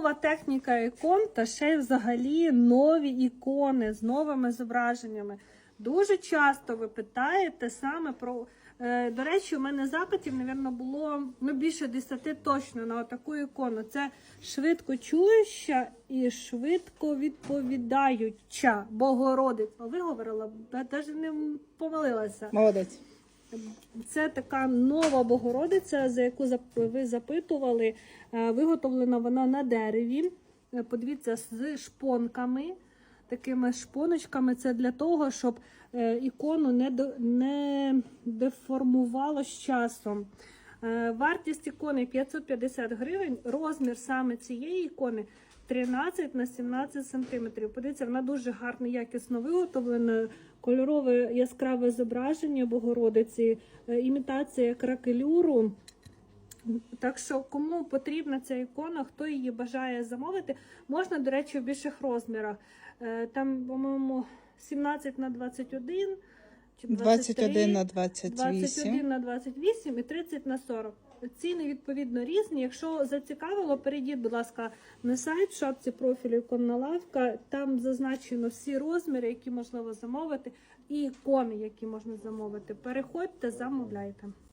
Нова техніка ікон та ще й взагалі нові ікони з новими зображеннями. Дуже часто ви питаєте саме про. е, До речі, у мене запитів, мабуть, було ну, більше 10 точно на таку ікону. Це швидко чуюча і швидко відповідаюча Богородиця. Виговорила, навіть не помилилася. Молодець. Це така нова Богородиця, за яку ви запитували. Е, Виготовлена вона на дереві. Е, Подивіться, з шпонками, такими шпоночками. Це для того, щоб е, ікону не, деформувало з часом. Вартість ікони 550 гривень. Розмір саме цієї ікони 13 на 17 сантиметрів. Подивіться, вона дуже гарно, якісно виготовлена. Кольорове яскраве зображення Богородиці, е, імітація кракелюру. Так що, кому потрібна ця ікона, хто її бажає замовити, можна, до речі, в більших розмірах. Е, Там, по-моєму, 17 на 21 чи 21 на 21 28. на 28 і 30 на 40. Ціни відповідно різні. Якщо зацікавило, перейдіть, будь ласка, на сайт в шапці профілю іконна лавка. Там зазначено всі розміри, які можливо замовити, і комі, які можна замовити. Переходьте, замовляйте.